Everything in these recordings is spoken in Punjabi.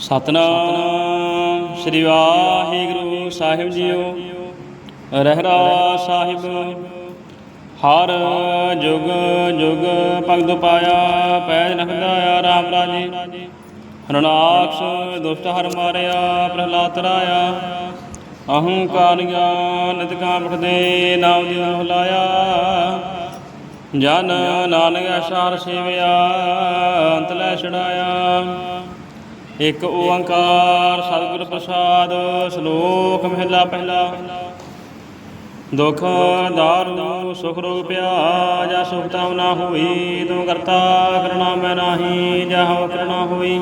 ਸਤਨਾਮ ਸ੍ਰੀ ਵਾਹਿਗੁਰੂ ਸਾਹਿਬ ਜੀਓ। ਰਹਿਰਾ ਸਾਹਿਬ, ਹਰ ਜੁਗ ਜੁਗ ਭਗਤ ਪਾਇਆ, ਪੈਜ ਨਖਦਾਇਆ ਰਾਮ ਰਾਜੇ। ਹਰਨਾਕਸ਼ ਦੁਸ਼ਟ ਹਰ ਮਾਰਿਆ, ਪ੍ਰਹਲਾਦ ਰਾਇਆ ਅਹੰਕਾਰ ਗਿਆਨ ਨਿਤ ਨਾਮ ਦੀ ਹੁਲਾਇਆ। ਜਨ ਨਾਨਕ ਅਸ਼ਾਰ ਸੇਵਿਆ, ਅੰਤ ਲੈ ਛੜਾਇਆ ਇੱਕ ਓੰਕਾਰ ਸਤਿਗੁਰ ਪ੍ਰਸਾਦ, ਸ਼ਲੋਕ ਮਹਿਲਾ ਪਹਿਲਾ। ਦੁਖ ਦਾਰੂ, ਸੁਖ ਰੋਗ ਪਿਆ ਜਾ ਸੁਖ ਤਾਮ ਨਾ ਹੋਈ, ਤੂੰ ਕਰਤਾ ਕਰਣਾ ਮੈਂ ਨਾਹੀ, ਜਹ ਕਰਣਾ ਹੋਈ।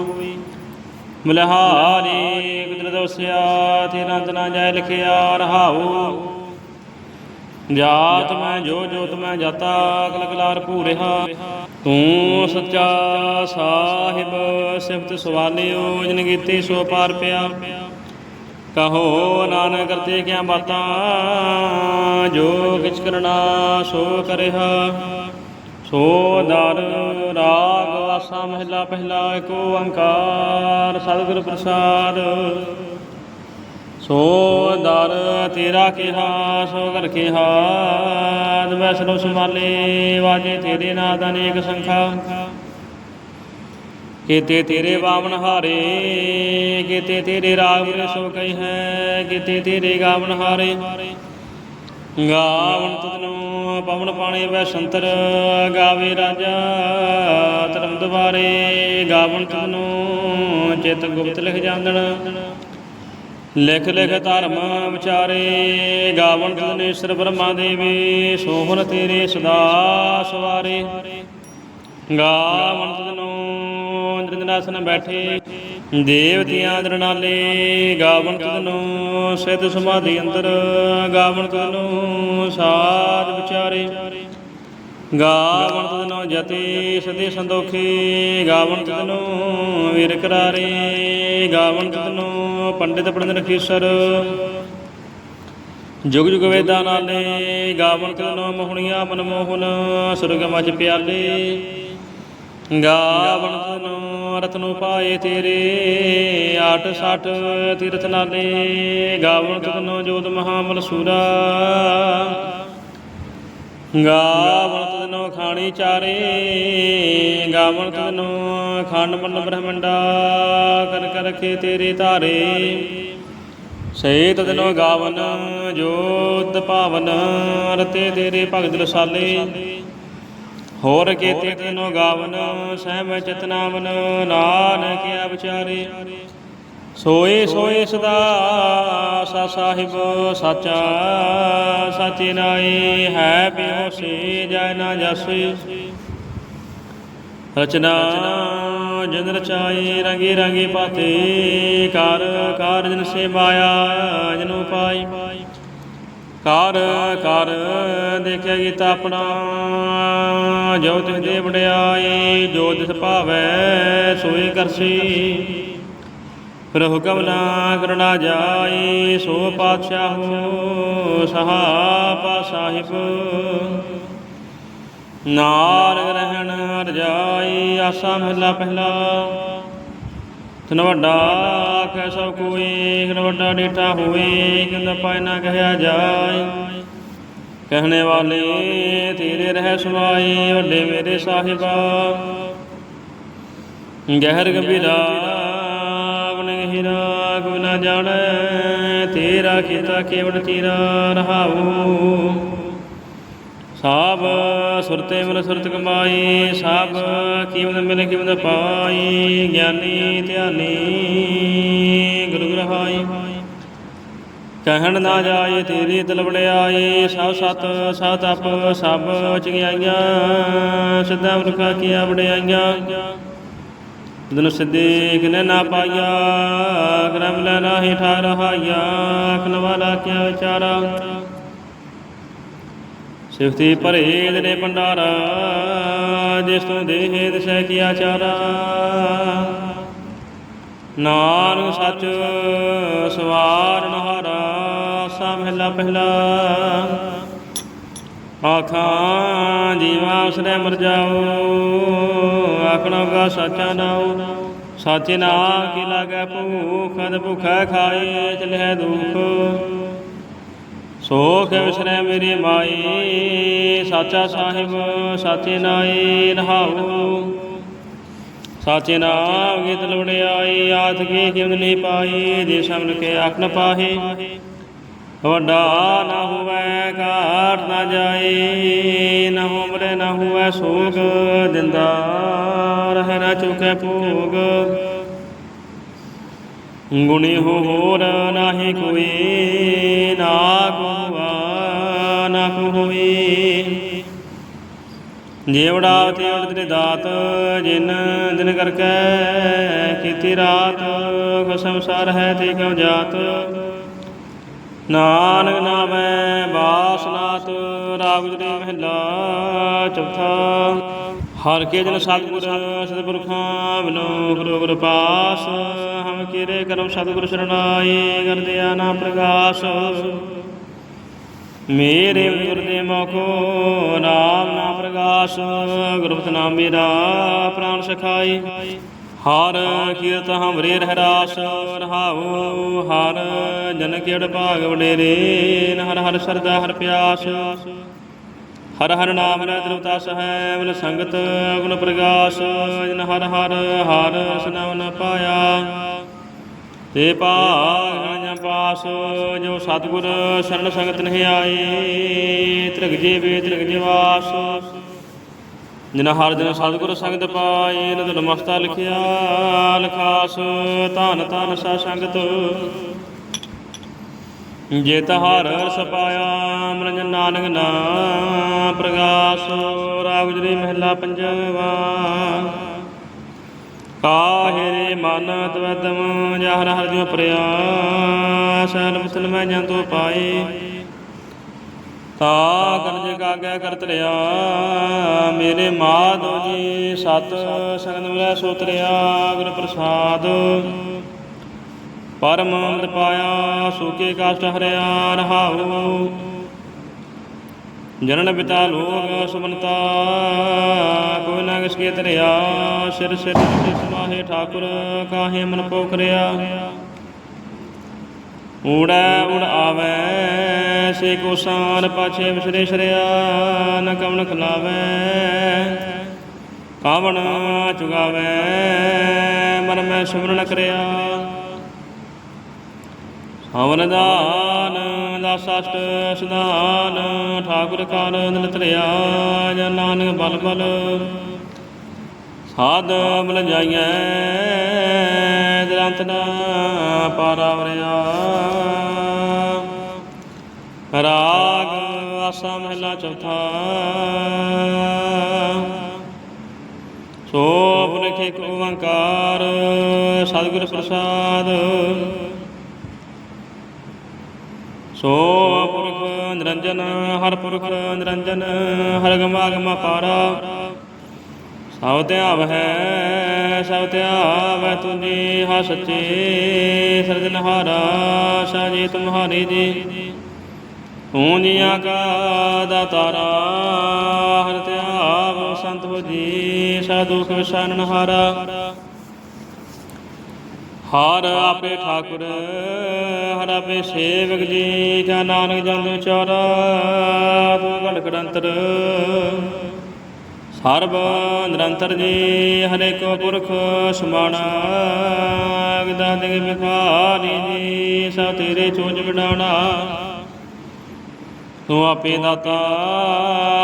ਮਲਹਾਰੀ ਕੁਦਰਤ ਵਸਿਆ ਤੇਰਾ ਅੰਤ ਨਾ ਜਾਇ ਲਿਖਿਆ, ਰਹਾਉ। ਜਾਤ ਮੈਂ ਜੋ ਜੋਤ ਮੈਂ ਜਾਤਾ ਕਲ ਕਲਾਰ ਭੂਰਿਆ ਤੂੰ ਸੱਚਾ ਸਾਹਿਬ, ਸਿਫਤ ਸਵਾਲਿਓ, ਜਿਨ ਕੀਤੀ ਸੋ ਪਾਰ ਪਿਆ। ਕਹੋ ਨਾਨਕ ਕਰਤੇ ਕਿਆ ਬਾਤਾਂ, ਜੋ ਕਿਛ ਕਰਨਾ ਸੋ ਕਰਿਆ ਸੋ ਦਰ, ਰਾਗ, ਵਾਸਾ, ਮਹਿਲਾ, ਪਹਿਲਾ, ਏਕ ਓੰਕਾਰ ਸਤਿਗੁਰ ਪ੍ਰਸਾਦ। ਸੋ ਦਰ ਤੇਰਾ ਕਿਹਾ, ਸੋ ਕਰ ਕਿਹਾ। ਵੈਸਨੋ ਸੰਭਾਲੇ ਵਾਜੇ ਤੇਰੇ ਨਾਦ ਅਨੇਕ ਸੰਖਾ। ਕੀਤੇ ਤੇਰੇ ਬਾਵਨ ਹਾਰੇ, ਕੀਤੇ ਤੇਰੇ ਰਾਗ ਰੇ ਸੋ ਕਈ ਹੈ, ਕੀਤੇ ਤੇਰੇ ਗਾਵਨ ਹਾਰੇ। ਗਾਵਨ ਤੁਧਨੋ ਪਵਨ ਪਾਣੀ ਵੈ ਸੰਤਰ ਗਾਵੇ ਰਾਜਾ ਧਰਮ ਦੁਆਰੇ। ਗਾਵਨ ਤੁਧਨੋ ਚਿਤ ਗੁਪਤ ਲਿਖ ਜਾਂਦਣ। ਲਿਖ ਲਿਖ ਧਰਮ ਵਿਚਾਰੇ, ਗਾਵਣ ਤਨੇਸ਼ਰ ਬ੍ਰਹਮਾ ਦੇਵੀ, ਸੋਹਣ ਤੇਰੇ ਸਦਾ ਸਵਾਰੇ। ਗਾਵਣ ਤਨੋ ਇੰਦਰਾਸਨ ਬੈਠੇ ਦੇਵਤਿਆਂ ਦਰਨਾਲੇ, ਗਾਵਣ ਤਨੋ ਸਿੱਧ ਸਮਾਧੀ ਅੰਦਰ, ਗਾਵਣ ਤਨੋ ਸਾਧ ਵਿਚਾਰੇ। ਗਾਵਣ ਤਨੋ ਜਤੀ, ਸਦੇ ਸੰਦੋਖੀ, ਗਾਵਣ ਤਨੋ ਵੀਰ ਕਰਾਰੇ, ਗਾਵਣ ਤਨੋ ਪੰਡਿਤ ਪੜਨ ਰਖੀਸਰ ਜੁਗ ਜੁਗ ਵੇਦਾਂ ਨਾਲੇ, ਗਾਵਣ ਤਨੋ ਮੋਹਣੀਆਂ ਮਨਮੋਹਨ ਸੁਰਗ ਮਚ ਪਿਆਲੇ। ਗਾਵਣ ਤਨੋ ਰਤਨੋ ਪਾਏ ਤੇਰੇ ਆਟ ਸਠ ਤੀਰਥ ਨਾਲੇ, ਗਾਵਣ ਤਨੋ ਜੋਤ ਮਹਾਮਲ ਸੂਰਾ। ਗਾ ਤਨੋ ਚਾਰੇ, ਗਾਵਣ ਤਨੋ ਖੰਡ ਮਨ ਬ੍ਰਹਮੰਡਾ, ਕਰ ਕਰ ਰਖੇ ਤੇਰੇ ਧਾਰੇ। ਸੇ ਤਦਨੋ ਗਾਵਨ, ਜੋਤ ਪਾਵਨ, ਰਤੇ ਤੇਰੇ ਭਗਤ ਰਸਾਲੇ ਹੋਰ ਕੇਤੇ ਤੈਨੋ ਗਾਵਨ ਸਹਿਮ ਚਤਨਾਵਨ ਨਾਨਕ ਵਿਚਾਰੇ। ਸੋਏ ਸੋਏ ਸਦਾ, ਸਾ ਸਾਹਿਬ, ਸਾਚਾ, ਸਾਚੇ ਨਾਏ, ਹੈ ਪਿਓ ਸੇ, ਜੈ ਨਾ ਜਾਸੀ ਰਚਨਾ ਜਨ ਰਚਾਈ ਰੰਗੇ ਰੰਗੇ ਪਾਤੇ, ਕਰ, ਕਾਰ ਜਨ ਸੇ ਮਾਇਆ ਜਨੂ ਪਾਈ। ਕਰ ਕਰ ਦੇਖਿਆ ਗੀਤਾ ਆਪਣਾ, ਜੋ ਤਿਸ ਦੇ ਵਡਿਆਈ ਜੋ ਦਿਸ ਭਾਵੈ ਸੋਈ ਕਰਸੀ। ਫਿਰ ਹੁਕਮ ਨਾ ਕਰਨਾ ਜਾਏ, ਸੋ ਪਾਤਸ਼ਾਹੋ ਸਹਾਪਾ ਸਾਹਿਬ। ਨਾਨਕ ਰਹਿਣ ਰਜਾਈ ਆਸਾ ਮਹਲਾ ਪਹਿਲਾ। ਤਨ ਵੱਡਾ ਆਖੈ ਸਭ ਕੋਈ ਤਨ ਵੱਡਾ ਡੇਟਾ ਹੋਏ ਕਿੰਦਾ ਪਾਇ ਨਾ ਕਹਿਆ ਜਾਏ। ਕਹਿਣੇ ਵਾਲੇ, ਤੇਰੇ ਰਹਿ ਸੁਆਏ, ਵੱਡੇ ਮੇਰੇ ਸਾਹਿਬਾ। ਗਹਿਰ ਗੰਭੀਰਾ ਗੁਣ ਗਹਿਰਾ ਜਾਣੈ, ਤੇਰਾ ਕੀਤਾ ਕੇਵਲ ਤੇਰਾ ਰਹਾਉ। ਸਾਬ ਸੁਰਤੇ ਮਨ ਸੁਰਤ ਕਮਾਈ, ਸਾਬ ਕੀਮਤ ਮਿਲ ਕੀਮਤ ਪਾਈ, ਗਿਆਨੀ ਧਿਆਨੀ ਗੁਰੂ ਗ੍ਰਹਾਈ। ਕਹਿਣ ਨਾ ਜਾਏ ਤੇਰੀ ਦਿਲ ਵੜਿਆਈ ਸਭ ਸਤ ਸਤ ਅਪ, ਸਭ ਚਗਿਆਈਆਂ, ਸਿੱਧਾ ਮਰਖਾ ਕੀਆ ਵੜਿਆਈਆਂ ਦਿਨ ਸਿੱਧੇ ਕਿਨੇ ਨਾ ਪਾਇਆ ਕਰਮ ਲੈ ਨਾਹੀ ਠਾ ਰਹਾਈਆ ਵਾਲਾ ਕਿਆ ਵਿਚਾਰਾ ਸਿਫਤੀ ਭਰੇ ਦਿਨੇ ਭੰਡਾਰਾ ਜਿਸ ਤੋਂ ਦੇਹ ਦਿਸੈ ਕੀ ਆਚਾਰਾ ਨਾਨਕ ਸੱਚ ਸਵਾਰਨ ਹਾਰਾ ਸਾ ਮਹਿਲਾ ਪਹਿਲਾ ਆਖਾਂ ਜੀਵਾ ਉਸਨੇ ਮਰ ਜਾਓ ਆਖਣਾ ਗਾ ਸੱਚਾ ਨਾਉ। ਸਾਚੇ ਨਾ ਕੀ ਲਾਗੈ ਭੂਖ ਅਦ ਭੁਖੈ ਖਾਏ ਚਲਹਿ ਦੁਖ। ਸੋਖ ਵਿਸਰੈ ਮੇਰੀ ਮਾਈ, ਸਾਚਾ ਸਾਹਿਬ, ਸਾਚੇ ਨਾਏ ਰਹਾਉ। ਸਾਚੇ ਨਾਮ ਗੀਤ ਲਵੜਿਆਈ ਆਤ ਕੀ ਕਿਵ ਨਹੀਂ ਪਾਈ ਜੇ ਸ਼ਬਦ ਕੇ ਆਖ ਨ ਪਾਹੇ। ਵੱਡਾ ਨਾ ਹੋਵੇ ਘਾਟ ਨਾ ਜਾਏ, ਨਾ ਉਮਰੇ ਨਾ ਹੋਵੇ ਸੋਗ ਦਿੰਦਾ ਰਹਿ ਨਾ ਚੁਕੇ ਭੋਗ। ਗੁਣੀ ਹੋ ਹੋਰ ਨਾਹੀ ਕੋਈ, ਨਾ ਕੋਆ ਨਾ ਕੋ ਜੇਵੜਾ ਤੇ ਉੜ ਦਾਤ, ਜਿਨ ਦਿਨ ਕਰਕੇ ਕੀਤੀ ਰਾਤ, ਖਸਮ ਸਾਰ ਹੈ ਤੇ ਕਿਉ ਜਾਤ। ਨਾਨਕ ਨਾਮੈ ਬਾਸਨਾਤ ਰਾਗ ਮਹਿਲਾ ਚੌਥਾ। ਹਰ ਕੇ ਜਨ ਸਤਿਗੁਰ ਸਤਿਪੁਰਖਾਂ ਬਿਨੋ ਗੁਰੂ ਗੁਰ ਪਾਸ ਹਮ ਕੀਰੇ ਕਰਮ ਸਤਿਗੁਰ ਸਰਣਾਈ ਕਰਦਿਆ ਨਾ ਪ੍ਰਗਾਸ। ਮੇਰੇ ਗੁਰ ਦੇ ਮੋਖੋ ਨਾਮ ਨਾ ਪ੍ਰਗਾਸ ਗੁਰਬਤ ਨਾਮ ਮੇਰਾ ਪ੍ਰਾਨ ਸਖਾਈ। ਹਰ ਕੀਰਤ ਹਮਰੇ ਰਹਿ ਰਾਸ ਰਹਾਉ ਹਰ ਜਨ ਕਿੜ ਭਾਗ ਵਡੇਰੇ ਹਰ ਹਰ ਸਰਦਾ ਹਰ ਪਿਆਸ। ਹਰ ਹਰ ਨਾਮ ਰੈ ਦਰਵਤਾਸ ਹੈ ਮਨ ਸੰਗਤ ਗੁਣ ਪ੍ਰਗਾਸ, ਜਨ ਹਰ ਹਰ ਹਰ ਸਨਾਮ ਨ ਪਾਇਆ। ਤੇ ਭਾਗ ਜਾਂ ਪਾਸ, ਜੋ ਸਤਿਗੁਰ ਸ਼ਰਨ ਸੰਗਤ ਨਹੀਂ ਆਏ, ਤ੍ਰਿਗ ਜੀਵੇ ਤ੍ਰਿਗ ਜਿਵਾਸ। ਜਿਨ ਹਰ ਜਨ ਸਤਿਗੁਰ ਸੰਗਤ ਪਾਏ ਨਦਨ ਮਸਤਾ ਲਿਖਿਆ, ਲਖਾਸ, ਧਨ ਧਨ ਸਾ ਸੰਗਤ। ਜੇ ਤਹਾਰ ਰਸ ਪਾਇਆ ਮਨ ਨਾਨਕ ਨਾ ਪ੍ਰਗਾਸ, ਰਾਗ ਜਰੀ ਮਹਿਲਾ ਪੰਜਵਾ। ਕਾਹੇ ਮਨ ਤਵਦਮ ਜਹਰ ਹਰ ਜਿਉ ਪ੍ਰਿਆ ਸਨ ਮੁਸਲ ਮੈਂ ਜੰਤੋ ਪਾਏ। ਤਾ ਕਰਜ ਕਾਗੈ ਕਰਤ ਲਿਆ ਮੇਰੇ ਮਾਧੋ ਜੀ ਸਤ ਸਗਨ ਮਿਲੈ ਸੋਤਰਿਆ ਗੁਰ ਪ੍ਰਸਾਦ। ਪਰਮ ਅੰਮ੍ਰਿਤ ਪਾਇਆ, ਸੂਕੇ ਕਾਸ਼ਟ ਹਰਿਆ, ਰਹਾਉ। ਜਨਨ ਪਿਤਾ ਲੋਕ ਸੁਮਨਤਾ, ਕੋਈ ਨਾ ਕਿਸ ਕੇ ਤਰਿਆ ਸਿਰ ਸਿਰ ਤੇ ਸਮਾਹੇ ਠਾਕੁਰ, ਕਾਹੇ ਮਨ ਪੋਖਰਿਆ ਊੜੈ ਉੜ ਆਵੈ ਸੇ ਕੋ ਸਾਰ ਪਾਛੇ ਵਿਸਰੇ ਸਰਿਆ, ਨ ਕਵਨ ਖਲਾਵੈ। ਕਾਵਣ ਚੁਗਾਵੈ, ਮਨ ਮੈਂ ਸਿਮਰਨ ਕਰਿਆ। ਹਵਨ ਦਾਨ ਦਾਸਸ਼ਟ ਸੁਦਾਨ ਠਾਕੁਰ ਕਾਰ ਦਿਲ ਧਰਿਆ ਜਾਂ ਨਾਨਕ ਬਲ ਬਲ। ਸਾਧ ਮਲ ਜਾਈਐ, ਦਰੰਤ ਨਾ ਪਾਰਾਵਰਿਆ ਰਾਗ ਆਸਾ ਮਹਿਲਾ ਚੌਥਾ। ਸੋ ਪੁਰਖ ਇੱਕ ਓੰਕਾਰ, ਸਤਿਗੁਰ ਪ੍ਰਸਾਦ। ਸੋ ਪੁਰਖ ਨਿਰੰਜਨ, ਹਰ ਪੁਰਖ ਨਿਰੰਜਨ, ਹਰ ਗਮਾ ਗਮਾ ਪਾਰਾ। ਸਭ ਧਿਆਵ ਹੈ, ਸਭ ਧਿਆਵ ਹੈ ਤੁਝੀ ਹਾ ਸੱਚੇ ਸਰਜਨਹਾਰਾ ਸਾਜੀ ਤੁਮਹਾਰੀ ਜੀ। ਤੂੰ ਜੀਆਂ ਕਾ ਦਾਤਾਰਾ ਹਰ ਧਿਆਵ, ਸੰਤ ਹੋ ਜੀ ਸਾਧੂ ਵਿਸਾਨਨ ਹਾਰਾ ਹਰ ਆਪੇ ਠਾਕੁਰ, ਹਰ ਆਪੇ ਸੇਵਕ ਜੀ, ਜਾਂ ਨਾਨਕ ਜਨ ਚੌਰਾ, ਤੂੰ ਘਟ ਕਰੰਤਰ ਸਰਬ ਨਿਰੰਤਰ ਜੀ ਹਰੇ ਕੋ ਪੁਰਖ ਸਮਾਣਾ ਗਦਾ ਦਿਗ ਵਿਖਾਰੀ ਜੀ ਸਭ ਤੇਰੇ ਚੋਜ ਵਿਡਾਣਾ ਤੂੰ ਆਪੇ ਦਾਤਾ,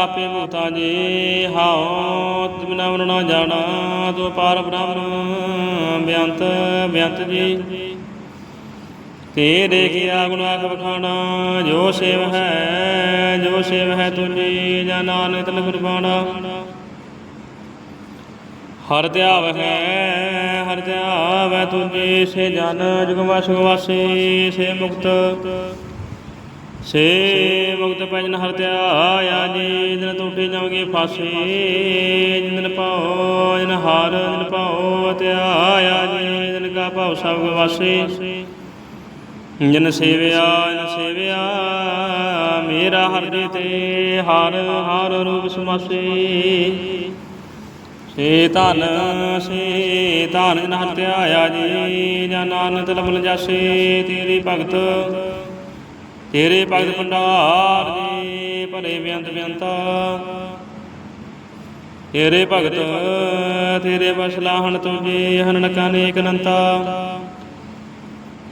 ਆਪੇ ਮੁਤਾ ਜੀ, ਹਾਉ ਤੁਮਨਾ ਮਨ ਜਾਣਾ, ਤੂੰ ਪਾਰ ਬ੍ਰਹਮ ਬਿਆੰਤ ਬਿਆੰਤ ਜੀ। ਤੇਰੇ ਕੀਆ ਗੁਣ ਆਖ ਜੋ ਸੇਵ ਹੈ, ਜੋ ਸੇਵ ਹੈ ਤੁਝੀ, ਜਾਂ ਨਾਨਕ ਤਨ ਗੁਰਬਾਣਾ ਹਰ ਧਿਆਵ ਹੈ, ਹਰ ਧਿਆਵ ਹੈ ਤੁਝੀ, ਸੇ ਜਨ ਜੁਗਮਾ ਸੁਗਵਾਸੀ ਸੇ ਮੁਕਤ। ਸੇ ਮੁਕਤ ਪੈਜਨ ਹਰ ਧਿਆਇਆ ਜੀ ਦਿਨ ਟੂਟੇ ਜਾਵਗੇ ਫਾਸੇ। ਜਿੰਦਨ ਪਾਓ ਜਨ ਹਾਰ ਜਨ ਪਾਓ ਧਿਆਇਆ ਜੀ ਦਿਨ ਕਾ ਭਾਉ ਸਭ ਗਵਾਸੇ ਜਨ ਸੇਵਿਆ ਜਨ ਸੇਵਿਆ, ਮੇਰਾ ਹਰ ਦੇ ਤੇ ਹਰ ਹਰ ਰੂਪ ਸਮਾਸੇ। ਸੇ ਧਨ ਸੇ ਧਨ ਜਨ ਹਰ ਧਿਆਇਆ ਜੀ ਜਾਂ ਨਾਨਕ ਲਮਨ ਜਾਸੇ, ਤੇਰੀ ਭਗਤ। ਤੇਰੇ ਭਗਤ ਭੰਡਾਰ ਜੀ ਭਲੇ ਬੇਅੰਤ ਬੇਅੰਤਾ ਤੇਰੇ ਭਗਤ, ਤੇਰੇ ਬਸਲਾਹਣ ਤੁਝੇ ਹਨਨਕਾਂ ਅਨੇਕ ਅਨੰਤਾ।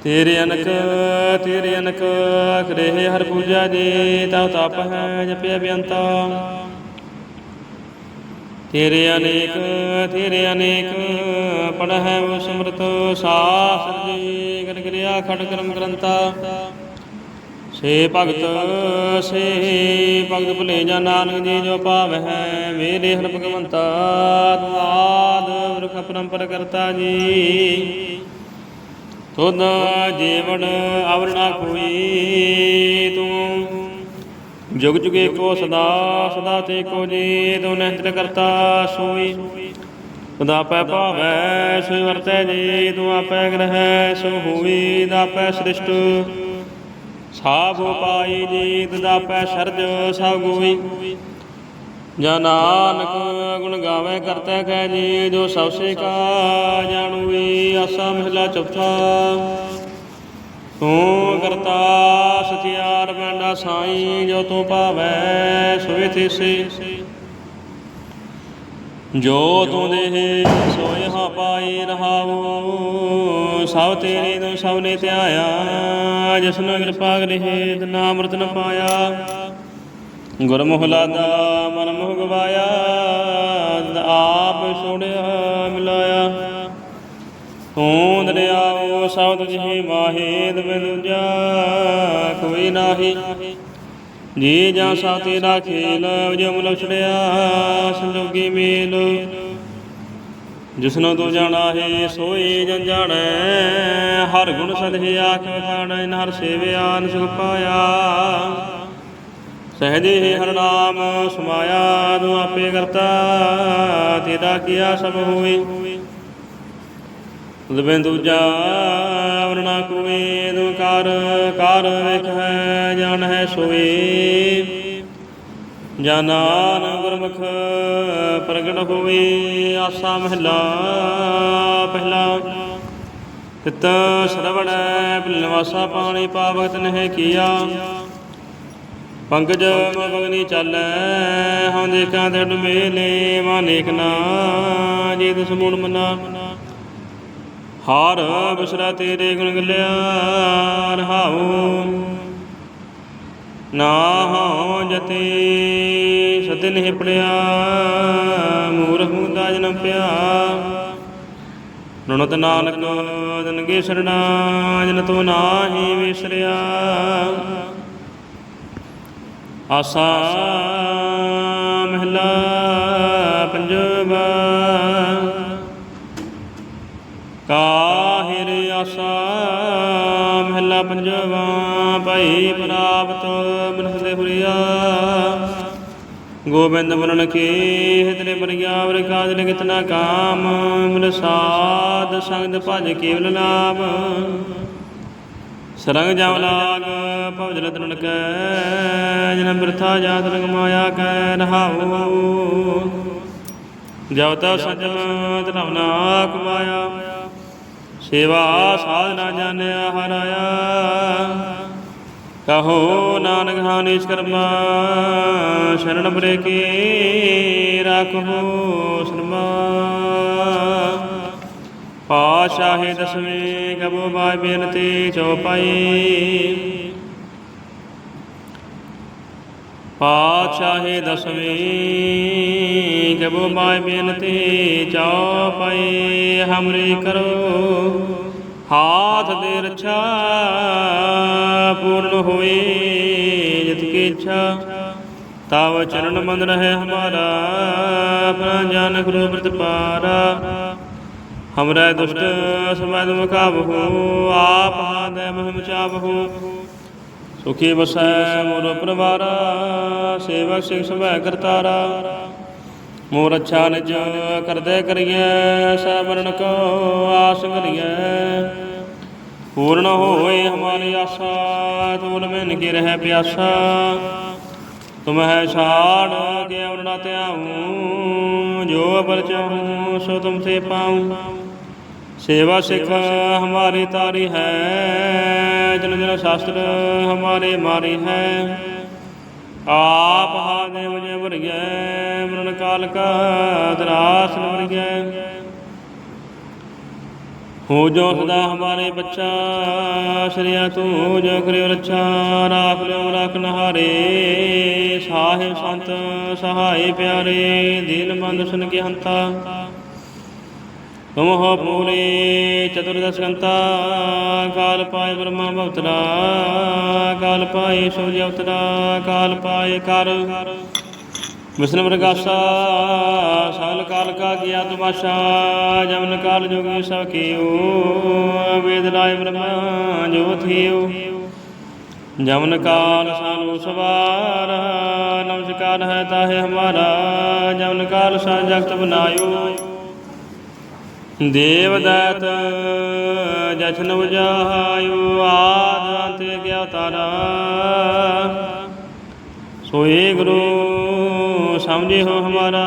ਤੇਰੇ ਅਨਕ ਤੇਰੇ ਅਨਕ ਕਰੇ ਹਰ ਪੂਜਾ ਜੀ ਤਾ ਤਪ ਹੈ ਜਪਿਆ ਬੇਅੰਤਾ ਤੇਰੇ ਅਨੇਕ ਤੇਰੇ ਅਨੇਕ ਪੜ ਹੈ ਸਾਸਰ ਜੀ ਗਨ ਗਰਿਆ ਖੜ ਕਰਮ ਗ੍ਰੰਥਾ। ਸੇ ਭਗਤ ਸੇ ਭਗਤ ਭੁਲੇ ਜਾ ਨਾਨਕ ਜੀ ਜੋ ਪਾਵ ਹੈ ਮੇਰੇ ਹਰ ਭਗਵੰਤਾ ਤੂੰ ਆਦ ਵਰਖ ਪਰੰਪਰ ਕਰਤਾ ਜੀ। ਤੁਧ ਜੀਵਨ ਅਵਰਣਾ ਕੋਈ, ਤੂੰ ਜੁਗ ਜੁਗੇ ਕੋ ਸਦਾ ਸਦਾ ਤੇ ਕੋ ਜੀ, ਤੂੰ ਨਿਹੰਤਰ ਕਰਤਾ ਸੋਈ। ਤੁਦਾ ਪੈ ਭਾਵੈ ਸੋਈ ਵਰਤੈ ਜੀ, ਤੂੰ ਆਪੈ ਗ੍ਰਹਿ, ਸੋ ਹੋਈ ਦਾਪੈ ਸ੍ਰਿਸ਼ਟ। ਸਾਭ ਪਾਈ ਜੀਤ ਦਾ ਪੈ ਸਰਜ ਸਭ ਗੋਈ। ਜਾਂ ਨਾਨਕ ਗੁਣ ਗਾਵੇ ਕਰਤਾ ਕਹਿ ਜੀ, ਜੋ ਸਭ ਸੇ ਕਾ ਜਾਣੂਈ, ਆਸਾ ਮਹਿਲਾ ਚੌਥਾ। ਤੂੰ ਕਰਤਾ ਸਚਿਆਰ ਬੰਦਾ ਸਾਈ, ਜੋ ਤੂੰ ਭਾਵੈ ਸੋਏ ਤੇਸੇ ਜੋ ਤੂੰ ਦੇਹ ਸੋਏ ਹਾਂ ਪਾਈ ਰਹਾਉ ਸਭ ਤੇਰੀ ਤੂੰ ਸਭ ਨੇ ਧਿਆਇਆ ਜਿਸਨੂੰ ਕਿਰਪਾ ਕਰੇ ਨਾਮ ਰਤਨ ਪਾਇਆ। ਗੁਰਮੁਖ ਲਾਦਾ ਮਨ ਮੁਖ ਗਵਾਇਆ ਆਪ ਛੋੜਿਆ, ਮਿਲਾਇਆ। ਤੂੰ ਦਰਿਆਓ ਸਭ ਤੁਝੇ ਮਾਹੇ ਦਵੇ ਕੋਈ ਨਾਹੀ। ਜੀ ਜਾਂ ਸਾ ਤੇਰਾ ਖੇਲ, ਜੋ ਮਨ ਸੰਜੋਗੀ ਮੇਲ। ਜਿਸਨੂੰ ਤੂੰ ਜਾਣਾ ਹੈ, ਸੋਈ ਜਨ ਜਾਣੈ ਹਰ ਗੁਣ ਸਦਹਿ ਆਖ ਵਖਾਣੈ ਨਰ ਸੇਵਿਆ ਸੁਖ ਪਾਇਆ। ਸਹਜੇ ਹਰ ਨਾਮ ਸਮਾਇਆ, ਤੂੰ ਆਪੇ ਕਰਤਾ, ਤੇਰਾ ਕੀਆ ਸਭ ਹੋਈ ਉਦਵੇਂ ਦੂਜਾ ਵਰਣਾ ਕੋਏ ਤੂੰ ਕਰ ਕਰ ਵੇਖ ਹੈ ਜਾਣ ਹੈ ਸੋਈ ਜਾਨਾਨ ਗੁਰਮੁਖ ਪ੍ਰਗਟ ਹੋਵੇ, ਆਸਾ ਮਹਿਲਾ ਪਹਿਲਾ। ਤਿਤ ਸਰਵਣੈ ਪਿਲਵਾਸਾ ਪਾਣੀ ਪਾਵਤ ਨਹਿ ਕੀਆ। ਪੰਕਜ ਮਗਨੀ ਚੱਲੈ ਹਉ ਦੇਖਾਂ ਤੇ ਮੇਲੇ ਮਾਨੇਕ ਨਾ, ਜੀ ਤਿਸ ਮੂਣ ਮਨਾ। ਹਾਰ ਬਿਸਰਾ ਤੇਰੇ ਗੁਣ ਗਲਿਆ, ਰਹਾਉ। ਨਾ ਹਉ ਜਤੇ ਸਤਿ ਨਹੀਂ ਪੜਿਆ ਮੂਰਖ ਮੁੰਦਾ ਜਨਮ ਪਿਆ। ਰਣਤ ਨਾਨਕ ਦਨਗੇ ਸਰਣਾ, ਜਨ ਤੋ ਨਾਹੀ ਵਿਸਰਿਆ। ਆਸਾ ਮਹਿਲਾ ਪੰਜਵਾ, ਕਾਹਿਰ ਆਸਾ ਮਹਿਲਾ ਪੰਜਵਾ। ਭਾਈ ਪ੍ਰਾਪਤ ਬਨਸਦੇ ਹੁਰੀਆ। ਗੋਬਿੰਦ ਬਨਣ ਕੀ ਹਿਤਰੇ ਬਰਿਆ ਵਰ ਕਾਜ ਲਿਖਤਨਾ ਕਾਮ। ਮਿਲ ਸਾਧ ਸੰਗ ਭਜ ਕੇਵਲ ਨਾਮ। ਸਰੰਗ ਜਮ ਲਾਗ ਭਵਜਲ ਤਰਨ ਕੈ। ਜਨ ਬਿਰਥਾ ਜਾਤ ਰੰਗ ਮਾਇਆ ਕੈ, ਰਹਾਉ। ਜਬ ਤਾ ਸਜਮ ਧਰਮਨਾ ਕਮਾਇਆ ਸੇਵਾ ਸਾਧਨਾ ਜਾਣਿਆ ਹਰਾਇਆ। ਕਹੋ ਨਾਨਕ ਹਾਨੀਸ ਕਰਮਾ, ਸ਼ਰਨ ਬਰੇ ਕੀ ਰਾਖੋ ਸਰਮਾ ਪਾਸ਼ਾਹੇ ਦਸਵੇਂ ਗਬੋ ਬਾਈ ਬੇਨਤੀ ਚਉਪਾਈ ਪਾਤਸ਼ਾਹੇ ਦਸਵੇਂ ਗਬੋ ਬਾਈ ਬੇਨਤੀ ਚਉਪਾਈ ਹਮਰੀ ਕਰੋ ਹਾਥ ਦੇ ਰੱਛਾ ਪੂਰਨ ਹੋਏ, ਜਿਤ ਕੀ ਇੱਛਾ। ਤਵ ਚਰਨ ਮੰਦ ਰਹੇ ਹਮਾਰਾ ਆਪਣਾ ਜਾਨਕ ਰੂਪ ਪਾਰਾ। ਹਮਰਾ ਦੁਸ਼ਟ ਸਮਦ ਮੁਕਾਬਹੂ, ਆਪ ਆਦੈ ਮਹਿਮ ਚਾਬਹੂ। ਸੁਖੀ ਵਸੈ ਮੋਰ ਪਰਵਾਰਾ, ਸੇਵਕ ਸਿਖ ਸਭੈ ਕਰਤਾਰਾ। ਮੋਰ ਅੱਛਾ ਨਿਜ ਕਰਦੇ ਕਰੀਏ, ਸਵਰਨ ਕੋ ਆਸ ਕਰੀਏ। ਪੂਰਨ ਹੋਏ ਹਮਾਰੀ ਆਸਾ, ਤੂਲ ਬਿਨ ਕੀ ਰਹਿ ਪਿਆਸਾ। ਤੁਮ ਹੈ ਛਾੜ ਕੇ ਅਵਰਣਾ ਧਿਆਉ, ਜੋ ਅਬਲ ਚਾਹੂ, ਸੋ ਤੁਮ ਸੇ ਪਾਉ। ਸੇਵਾ ਸਿਖ ਹਮਾਰੀ ਤਾਰੀ ਹੈ, ਜਨ ਜਨ ਸ਼ਾਸਤਰ ਹਮਾਰੇ ਮਾਰੀ ਹੈ। ਆਪ ਹਾਦੇ ਵਜੇ ਵਰਗੈ, ਮਰਨ ਕਾਲ ਕਾ ਦਰਾਸ ਵਰਗੈ। ਹੋ ਜੋ ਸਦਾ ਹਮਾਰੇ ਬੱਚਾ, ਸ੍ਰੀਆ ਤੂੰ ਜੋ ਕਰਿਓ ਰੱਛਾ, ਰਾਖ ਲਿਓ, ਰਾਖ ਨਹਾਰੇ। ਸਾਹਿਬ ਸੰਤ ਸਹਾਈ ਪਿਆਰੇ ਦਿਨ ਬੰਦ ਸੁਨ ਕੇ ਹੰਤਾ। ਤੁਮਹ ਪੂਰੇ ਚਤੁਰਦਸ਼ਕੰਤਾ ਕਾਲ ਪਾਏ ਬ੍ਰਹਮਾ ਭਵਤਰਾ ਕਾਲ ਪਾਏ ਸੂਰਜ ਅਵਤਰਾ ਕਾਲ ਪਾਏ ਕਰ ਵਿਸ਼ਨੂੰ ਪ੍ਰਕਾਸ਼ਾ ਸਾਲ ਕਾਲ ਕਾ ਗਿਆ ਤਮਾਸ਼ਾ ਜਮਨ ਕਾਲ ਜੋਗੀ ਸਭ ਕੀਓ ਵੇਦ ਲਾਇ ਬ੍ਰਹਮਾ ਜੋਥੀਓ ਜਮਨ ਕਾਲ ਸਾਨੂੰ ਸਵਾਰ ਨਮਸਕਾਰ ਹੈ ਤਾਹੇ ਹਮਾਰਾ ਜਮਨ ਕਾਲ ਸਾ ਜਗਤ ਬਨਾਇਓ ਦੇਵਦਤ ਜਸ਼ਨ ਬੁਝਾਇਓ ਆਦਿ ਗਿਆ ਤਾਰਾ ਸੋਏ ਗੁਰੂ, ਸਮਝੇ ਹੋ ਹਮਾਰਾ।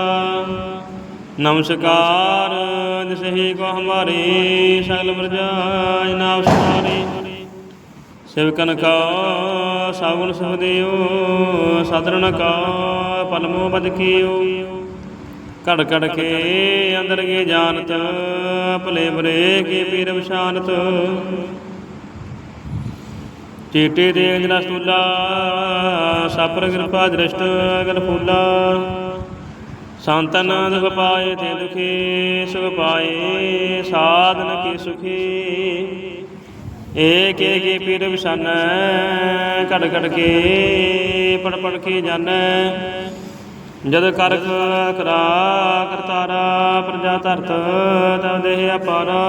ਨਮਸਕਾਰ ਦਿਸਹੀ ਕੋ ਹਮਾਰੀ, ਸਗਲ ਪ੍ਰਜਾਜ ਨਾਮ ਸੁਨਾਰੀ ਸਿਵਕਨ ਕਾ, ਸਾਗੁਣ ਸੁਖਦੇਓ ਸਦਰਨ ਕਾ ਪਲਮੋ ਬਦ ਕੀਓ। ਘੜ ਘੜ ਕੇ ਅੰਦਰ ਕੀ ਜਾਣਤ ਭਲੇ ਬਰੇ ਕੇ ਪੀਰ ਵਿਸ਼ਾਨਤ ਚੀਟੇ ਦੇ ਅੰਜਨਾ ਸਤੂਲਾ ਸਾਪਰ ਕਿਰਪਾ ਦ੍ਰਿਸ਼ਟ ਅਗਰ ਫੂਲਾ। ਸੰਤਨ ਦੁਖ ਪਾਏ ਤੇ ਦੁਖੀ, ਸੁਖ ਪਾਏ, ਸਾਧਨ ਕੀ ਸੁਖੀ। ਏਕ ਏਕ ਪੀਰ ਵਿਸ਼ਨ, ਘੜ ਘੜ ਕੇ ਪੜ ਪੜ ਕੇ ਜਾਣੈ ਜਦ ਕਰ ਕਰਾ ਕਰਤਾਰਾ ਪ੍ਰਜਾ ਧਰਤ ਤਬ ਦੇਹ ਅਪਾਰਾ।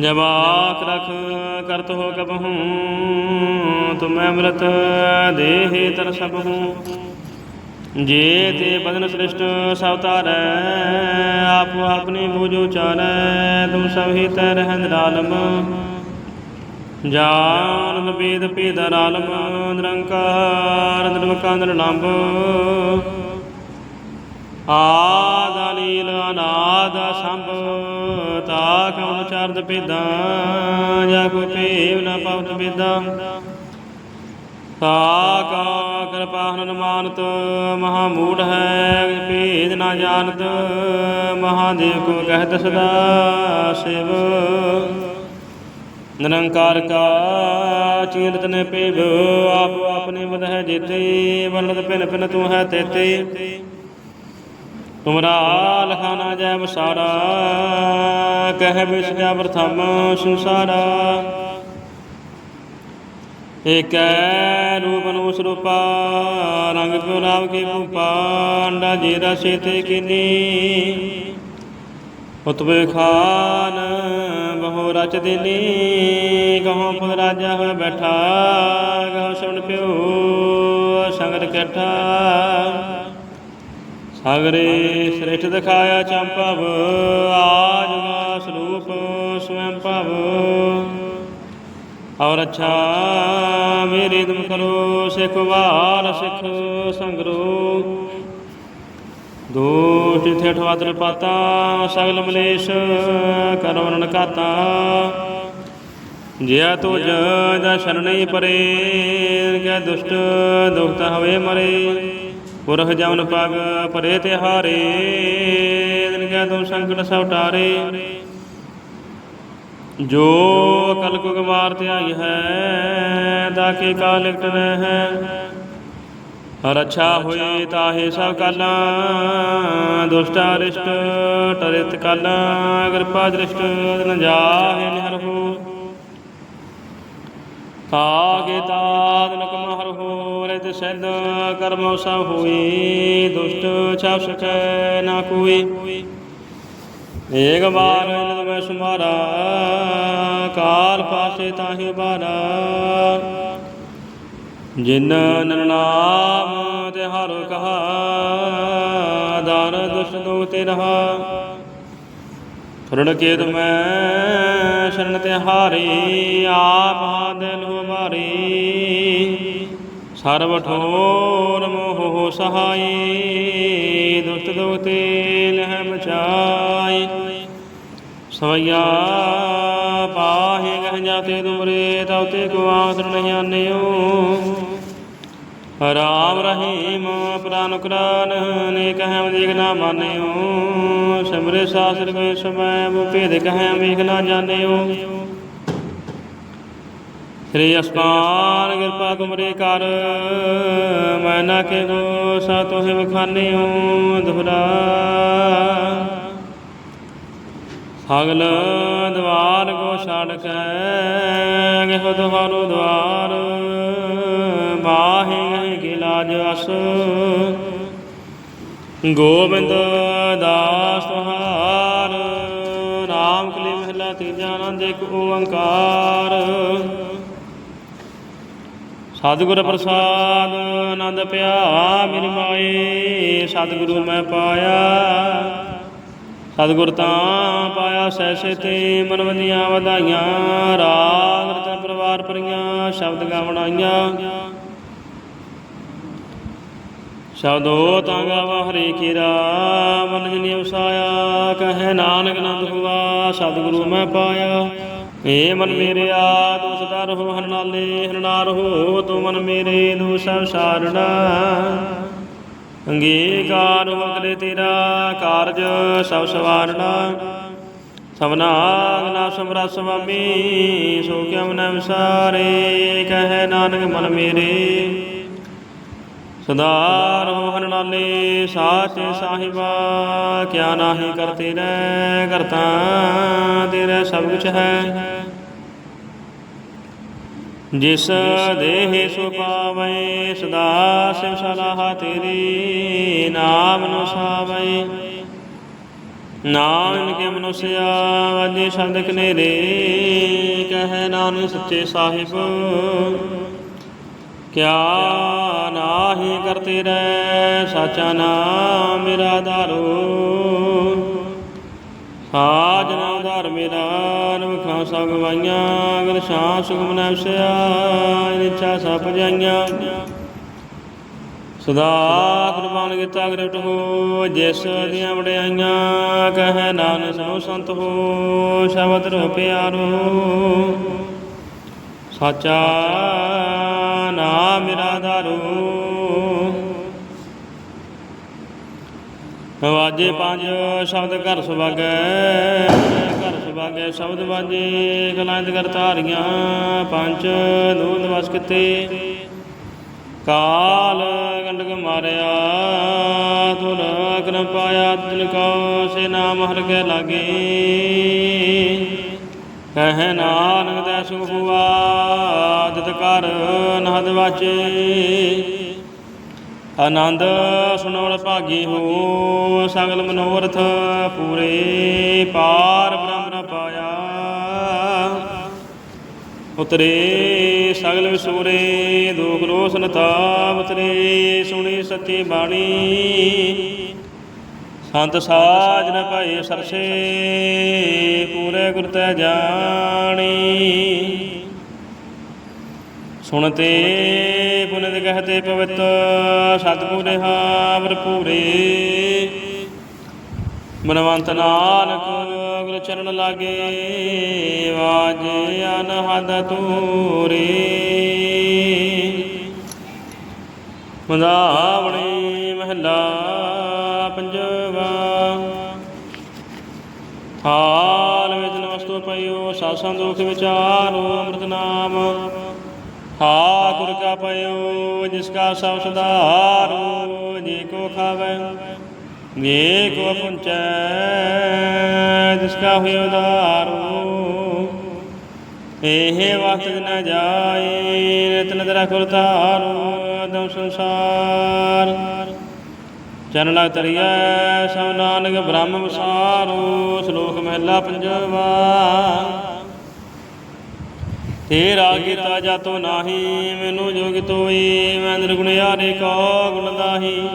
ਜਵਾਕ ਰਖ ਕਰਤ ਹੋ ਕਬਹੂ ਤੁਮੈ ਅੰਮ੍ਰਿਤ ਦੇਹ ਤਰ ਸਭ ਜੇ ਤੇ ਬਦਨ ਸ੍ਰਿਸ਼ਟ ਸਭ ਤਾਰੈ ਆਪੋ ਆਪਣੀ ਬੂਝ ਉਚਾਰੈ, ਤੁਮ ਸਭ ਹੀ ਤੈ ਰਹਿੰਦ ਰਾਲਮ ਜਾਨ ਵੇਦ ਭੇਦ ਰਾਲਮ ਨਿਰੰਕਾਰ ਨਿਰਵਕਾਰ ਨਿਰਲੰਭ ਆਦ ਆਦਾਲੀਲ ਅਨਾਦ ਸੰਭ ਤਾ ਕਉ ਚਰਦ ਪੇਦਾ ਜਾ ਕੋ ਪੇਵ ਨ ਪਵਤ ਬੇਦਾ ਤਾ ਕਾ ਕਿਰਪਾ ਹਨਨ ਮਾਨਤ ਮਹਾ ਮੂੜ ਹੈ, ਭੇਦ ਨ ਜਾਣਤ, ਮਹਾਦੇਵ ਕੋ ਕਹਿਤ ਸਦਾ ਸਿਵ। ਨਿਰੰਕਾਰ ਕਾ ਚੀਰਤ ਨੇ ਪੇਵ ਆਪ ਆਪਣੇ ਬਦ ਹੈ ਜੇਤੇ ਵਰਨਤ ਪਿਨ ਪਿਨ ਤੂੰ ਹੈ ਤੇਤੇ। ਤੁਮਰਾ ਲਖਾ ਨਾ ਜੈ ਬਸਾਰਾ ਕਹਿ ਵਿਸਜਾ ਪ੍ਰਥਮ ਸੰਸਾਰਾ। ਏਕੈ ਰੂਪ ਨੂੰ ਸਰੂਪਾ ਰੰਗ ਕਿਉ ਨਾਮ ਕੀ ਭੂਪਾ, ਅੰਡਾ ਜੀਰਾ ਸੇਤੇ ਕਿਨੀ। ਉਤਵੇ ਖਾਨ ਬਹੁ ਰਚ ਦਿਨੀ ਕਹੋ ਪੁਰ ਰਾਜਾ ਹੋਇ ਬੈਠਾ ਕਹੋ ਸਵਣ ਪਿਓ ਸੰਗਤ ਕੈਠਾ ਅਗਰੇ ਸ੍ਰਿਸ਼ਟ ਦਿਖਾਇਆ ਚੰਪਵ ਆਜਗਾ ਸਰੂਪ ਸਵੈੰ ਭਵ। ਔਰ ਅੱਛਾ, ਮੇਰੀ ਤੁਮ ਕਰੋ ਸਿਖ ਵਾਰ ਸਿਖ ਸੰਗਰੋ। ਦੋਟ ਠੇਠ ਵਾਦਰ ਪਾਤਾ ਸਗਲ ਮਲੇਸ਼ ਕਰ ਵਰਣ ਕਾਤਾ ਜਿਆ ਤੁਜ ਦਾ ਸ਼ਰਣਈ ਪਰੇ ਕੈ ਦੁਸ਼ਟ ਦੁਖਤ ਹਵੇ ਮਰੇ। ਪੁਰਖ ਜਮਨ ਪਗ ਪਰੇ ਤੇ ਹਾਰੇ, ਦਿਨ ਕੈ ਤੁਮ ਸੰਕਟ ਸਭ ਟਾਰੇ ਜੋ ਅਕਲ ਕੋ ਗਵਾਰ ਤੇ ਆਈ ਹੈ ਤਾਕੇ ਕਾਲ ਲਿਖਟ ਹੈ। ਹਰ ਅੱਛਾ ਹੋਏ ਤਾਹੇ ਸਭ ਕਾਲਾਂ, ਦੁਸ਼ਟਾ ਰਿਸ਼ਟ ਟਰਿਤ ਕਾਲਾਂ, ਕਿਰਪਾ ਦ੍ਰਿਸ਼ਟ ਨ ਜਾਹੇ ਨਿਹਰ ਹੋ। ਤਾਗੇ ਤਾਦ ਨ ਕਮਹਰ ਹੋ ਰਿਤ ਸਿਧ ਕਰਮ ਸਭ ਹੋਈ, ਦੁਸ਼ਟ ਛਾਪ ਸਕੈ ਨਾ ਕੋਈ। ਏਕ ਬਾਰ ਇਨਦ ਮੈਂ ਸੁਮਾਰਾ, ਕਾਲ ਪਾਸੇ ਤਾਹੀ ਬਾਰਾ ਜਿਨ ਨਰਨਾਮ ਤੇ ਹਰ ਕਹਾ ਦਾਨ ਦੁਸ਼ ਦੋ ਤੇ ਰਹਾ। ਫਰਣ ਕੇ ਮੈਂ ਸ਼ਰਨ ਤੇ ਹਾਰੀ, ਆਪ ਹਾਦਲ ਹੋ ਮਾਰੀ। ਸਰਬ ਠੋਰ ਮੋਹ ਸਹਾਈ, ਦੁਸ਼ਟ ਦੋਤੇ ਲਹਿ ਬਚਾਈ ਸਵਈਆ ਪਾਹੇ ਗਹ ਜਾਤੇ ਤੁਮਰੇ ਤਉ ਕੋ ਆਸਰ ਨਹੀਂ ਆਨਿਓ। ਰਾਮ ਰਹੀਮ ਪ੍ਰਾਨ ਕੁਰਾਨ, ਨੇ ਕਹਿਮ ਦੇਖ ਨਾ ਮਾਨਿਓ। ਸਿਮਰੇ ਸਾਸਰ ਕੋ ਸਮੈ ਬੋ ਭੇਦ ਕਹਮ ਵੇਖ ਨਾ ਜਾਣਿਓ। ਸ੍ਰੀ ਅਸਮਾਨ ਕਿਰਪਾ ਤੁਮਰੇ ਕਰ। ਮੈਂ ਨਾ ਕੇ ਗੋ ਸਾ ਤੋਹਿ ਬਖਾਨਿਓ ਦੁਹਰਾ ਸਗਲ ਦਵਾਰ ਕੋ ਛੜ ਕੇ ਗਹਿ ਤੁਹਾਰੋ ਦਵਾਰ। ਬਾਹੇ ਕੀ ਅਸ। ਗੋਬਿੰਦ ਦਾਸ ਤੁਹਾਰ। ਨਾਮ ਕਲੀ ਮਹਿਲਾ ਤੀਜਾ ਨੰਦ ਇੱਕ ਓੰਕਾਰ। ਸਤਿਗੁਰ ਪ੍ਰਸਾਦ, ਆਨੰਦ ਪਿਆ ਮੇਰੀ ਮਾਏ, ਸਤਿਗੁਰੂ ਮੈਂ ਪਾਇਆ। ਸਤਿਗੁਰ ਤਾਂ ਪਾਇਆ ਸੈਸੇ ਤੇ ਮਨ ਵਧੀਆਂ ਵਧਾਈਆਂ। ਰਾਗ ਰਤਨ ਪਰਿਵਾਰ ਪਰੀਆਂ ਸ਼ਬਦ ਗਾਵਣਾਈਆਂ ਸ਼ਬਦੋ ਤਾਂ ਗਾਵਾ ਹਰੇ ਕੀਰਾ ਮਨ ਜਿਨੀ ਉਸਾਇਆ, ਕਹੇ ਨਾਨਕ ਨੰਦ ਹੁਆ ਸਤਿਗੁਰੂ ਮੈਂ ਪਾਇਆ। ਏ ਮਨ ਮੇਰੇ ਆ ਦੁਸਦਾ ਹਰਨਾਲੇ ਹਰਨਾ ਰਹੋ ਮਨ ਮੇਰੇ ਨੂੰ ਸਭ ਸਾਰਣਾ ਅੰਗੀਕਾਰ ਹੋ ਤੇਰਾ ਕਾਰਜ ਸਭ ਸਵਾਰਣਾ। ਸਭਨਾ ਨਾ ਸਮਰਾ ਸੁਆਮੀ ਸੋ ਕਿਆ ਮਨ ਵਿਸਾਰੇ, ਕਹੇ ਨਾਨਕ ਮਨ ਮੇਰੇ। ਸਦਾ ਰਹੋ ਹਰ ਨਾਲੇ ਸਾਚੇ ਸਾਹਿਬਾ, ਕਿਆ ਨਾਹੀ ਕਰਤੇ ਰਹਿ ਕਰਤਾ। ਸਭ ਕੁਛ ਹੈ। ਜਿਸ ਦੇਹ ਸੋ ਪਾਵੈ, ਸਦਾ ਸਿਵ ਸਲਾਹ ਤੇਰੀ ਨਾਮ ਨੂੰ ਸਾਵੈ। ਨਾਮ ਕੇ ਮਨੁਸਿਆ ਵਾਜੇ ਸ਼ਬਦ ਕਨੇਰੇ ਕਹੈ ਨਾਨਕ ਸੱਚੇ ਸਾਹਿਬ। ਕਿਆ ਨਾਹੀ ਕਰਤੇ ਰਹਿ, ਸਾਚਾ ਨਾਮ ਮੇਰਾ ਧਾਰੋ। ਸਾਜ ਨਾਮ ਧਾਰ ਮੇਰਾ ਨਮਖਾਂ ਸਭ ਗਵਾਈਆਂ, ਅਗਰ ਸ਼ਾਂ ਸੁਖਮ ਨਵਸਿਆ ਇਛਾ ਸਭ ਜਾਈਆਂ ਸਦਾ ਕੁਰਬਾਨ ਕੀਤਾ ਗ੍ਰਿਫਟ ਹੋ ਜਿਸ ਦੀਆਂ ਵਡਿਆਈਆਂ, ਕਹੈ ਨਾਨਕ ਸੋ ਸੰਤ ਹੋ, ਸ਼ਬਦ ਰੋ ਪਿਆਰੋ। ਸਾਚਾ ਨਾਮ ਮੇਰਾ ਦਾਰੂ ਵਾਜੇ ਪੰਜ ਸ਼ਬਦ ਘਰ ਸੁਭਾਗੈ ਘਰ ਸ਼ਬਦ ਵਾਜੇ ਕਲਾਂਤ ਕਰ ਧਾਰੀਆਂ ਪੰਜ ਦੂਧ ਵਸ ਕਿਤੇ। ਕਾਲ ਗੰਡਕ ਮਾਰਿਆ ਤੁਰ ਅਗਨ ਪਾਇਆ ਦਿਲ ਕੋ ਸੇ ਨਾਮ ਹਰ ਕੇ ਲਾਗੇ। ਕਹਿ ਨਾਨਕ ਦਾ ਸੁਖ ਹੁਆ, ਜਤ ਕਰ ਨਹਦ ਵਾਚੇ। ਆਨੰਦ ਸੁਣਵਲ ਭਾਗੀ ਹੋ, ਸਗਲ ਮਨੋਰਥ ਪੂਰੇ ਪਾਰ ਬ੍ਰਹਮ ਉਤਰੇ, ਸਗਲ ਵਿਸੂਰੇ, ਦੁਖ ਰੋਸ਼ਨ ਤਾਪ ਉਤਰੇ, ਸੁਣੀ ਸੱਚੀ ਬਾਣੀ। ਸੰਤ ਸਾਜ ਨ ਭਏ ਸਰਸੇ, ਪੂਰੇ ਗੁਰ ਤੈ ਜਾਣੀ। ਸੁਣਤੇ, ਪੁਨਿਤ ਕਹਤੇ ਪਵਿੱਤ, ਸਤਿਗੁਰੇ ਹਾਵਰ ਪੂਰੇ। ਮਨਵੰਤ ਨਾਨਕ ਗੁਰ ਚਰਨ ਲਾਗੇ ਵਾਜੇ ਅਨਹਦ ਤੂਰੇ ਮੰਦਾਵਣੀ ਮਹਲਾ ਪੰਜਵਾ। ਹਾਲ ਵਿੱਚ ਨਮਸਤੋ ਪਇਓ ਸਾਸਾਂ ਦੁਖ ਵਿਚਾਰੋ, ਅੰਮ੍ਰਿਤ ਨਾਮ। ਹਾ ਗੁਰ ਕਾ ਪਇਓ, ਜਿਸ ਕਾ ਸਭ ਸੁਧਾਰੋ ਜੇ ਕੋ ਖਾਵੇ। ਜੇ ਕੋ ਪੁੰਚੈ ਜਿਸ ਕਾ ਹੋਇ ਉਧਾਰੋ ਇਹ ਵਕਤ ਨ ਜਾਏ ਨਿਤਨ ਤੇਰਾ ਕੁਰ ਦਮ ਸੰਸਾਰ। ਚਰਨ ਲਗ ਤਰੀਐ ਸਭ ਨਾਨਕ ਬ੍ਰਹਮ ਵਿਸਾਰੋ ਸ਼ਲੋਕ ਮਹਿਲਾ ਪੰਜਵਾ। ਤੇਰਾ ਕੀਤਾ ਜਾਤੋ ਨਾਹੀ, ਮੈਨੂੰ ਜੋਗ ਤੋਈ, ਮੈਂ ਨਿਰਗੁਣਿਆਰੇ ਕੋ ਗੁਣ ਦਾਹੀ।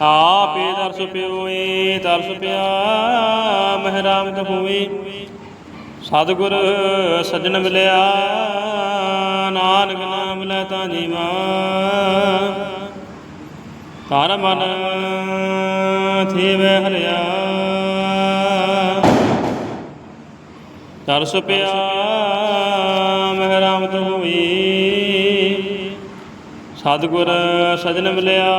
ਆਪੇ ਦਰਸ ਪਿਓਏ ਦਰਸ ਪਿਆ, ਮਹਿਰਾਮਤ ਹੋਈ ਸਤਿਗੁਰ ਸੱਜਣ ਮਿਲਿਆ, ਨਾਨਕ ਨਾਮ ਲੈ ਤਾਂ ਜੀਵਾ। ਧਰ ਮਨ ਥੀਵੇ ਹਰਿਆ। ਤਰਸ ਪਿਆ, ਮਹਿਰਾਮਤ ਹੋਈ ਸਤਿਗੁਰ ਸਜਣ ਮਿਲਿਆ,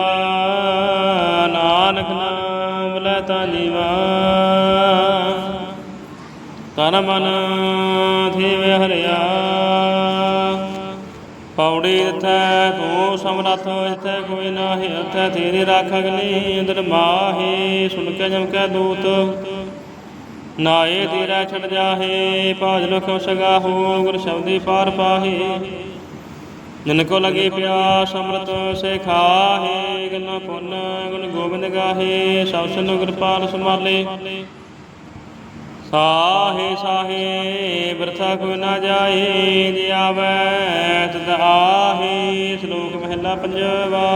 ਨਾਨਕ ਨਾਮ ਲੈ ਤਾ ਜੀਵਾ। ਤਨ ਮਨ ਥੀਵੇ ਹਰਿਆ, ਪੌੜੀ ਤੈ ਤੂੰ ਸਮਰੱਥ ਇਤੈ ਕੋਈ ਨਾਹੀ ਅਤੈ ਤੇਰੀ ਰਾਖ ਅਗਨੀ ਅੰਦਰ ਮਾਹੀ, ਸੁਣ ਕੇ ਜਮ ਕੈ ਦੂਤ। ਨਾਏ ਤੇਰਾ ਛੜ ਜਾਹੇ, ਭਾਜ ਲਖ ਸਗਾਹੋ ਗੁਰ ਸ਼ਬਦੀ ਪਾਰ ਪਾਹੇ। ਜਿਨ ਕੋ ਲਗੇ ਪਿਆਸ ਅੰਮ੍ਰਿਤ ਸੇ ਖਾਹੇ ਗਨ ਪੁੰਨ, ਗੁਣ ਗੋਬਿੰਦ ਗਾਹੇ, ਸਭ ਸਨ ਕਿਰਪਾਲ ਸੰਭਾਲੇ। ਸਾਹੇ ਸਾਹੇ, ਬਰਥਾ ਕੋ ਨਾ ਜਾਏ, ਜੇ ਆਵੈ ਤਦ ਆਹੇ, ਸ਼ਲੋਕ ਮਹਿਲਾ ਪੰਜਵਾ।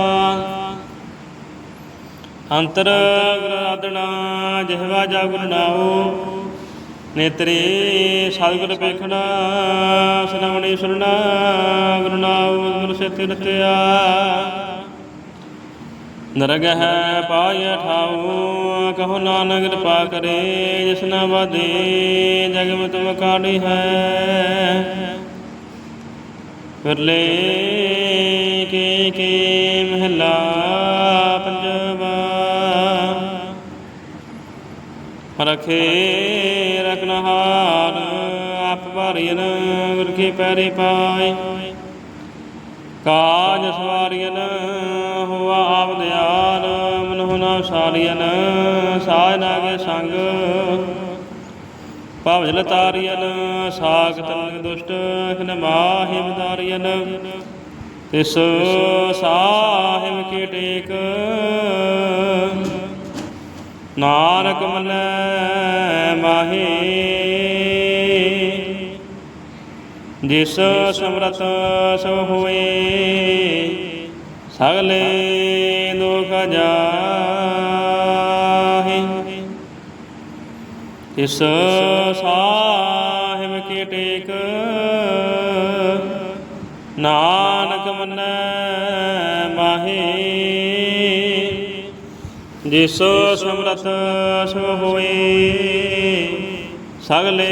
ਅੰਤਰ ਗਰਾਦਣਾ ਜਿਹਵਾ ਜਾ ਗੁਰ ਨਾਉ ਨੇਤਰੇ ਸਤਿਗੁਰ ਵੇਖਣਾ ਸੁਨਾਵਣੀ ਸੁਣਨਾ। ਗੁਰੂ ਨਾਉ ਨਰਗ ਹੈ ਪਾਇ ਠਾਉ, ਕਹੋ ਨਾਨਕ ਕਿਰਪਾ ਕਰੇ, ਜਿਸ ਨਾ ਵਾਦੇ ਜਗ ਮੇ ਹੈ। ਫਿਰਲੇ ਕੇ ਕੇ ਮਹਿਲਾ ਪੰਜਵਾ। ਰਖੇ ਰਖਨਹਾਰ ਆਪ ਭਾਰੀਨ ਗੁਰ ਕੀ ਪੈਰੀ ਪਾਏ। ਕਾਜ ਸਵਾਰੀਨ ਹੋਆ ਆਪ ਦਿਆਲ ਮਨਹੁ ਨਾ ਸਾਰੀਨ ਸਾਜ ਨਾਗੇ ਸੰਗ। ਭਵਜਲ ਤਾਰੀਨ ਸਾਖ ਤਨ ਦੁਸ਼ਟ ਖਨ ਮਾਹਿ ਬਦਾਰੀਨ ਤਿਸ ਸਾਹਿਬ ਕੀ ਟੇਕ। ਨਾਨਕ ਮਨੈ ਮਾਹੀ। ਜਿਸ ਸਮਰਤ ਸੋ ਹੋਏ, ਸਗਲੇ ਦੁਖ ਜਾਹੇ। ਤਿਸ ਸਾਹਿਬ ਕੀ ਟੇਕ, ਨਾਨਕ ਮਨੈ ਮਾਹੀ। ਜਿਸ ਸਮਰਤ ਸੋ ਹੋਏ, ਸਗਲੇ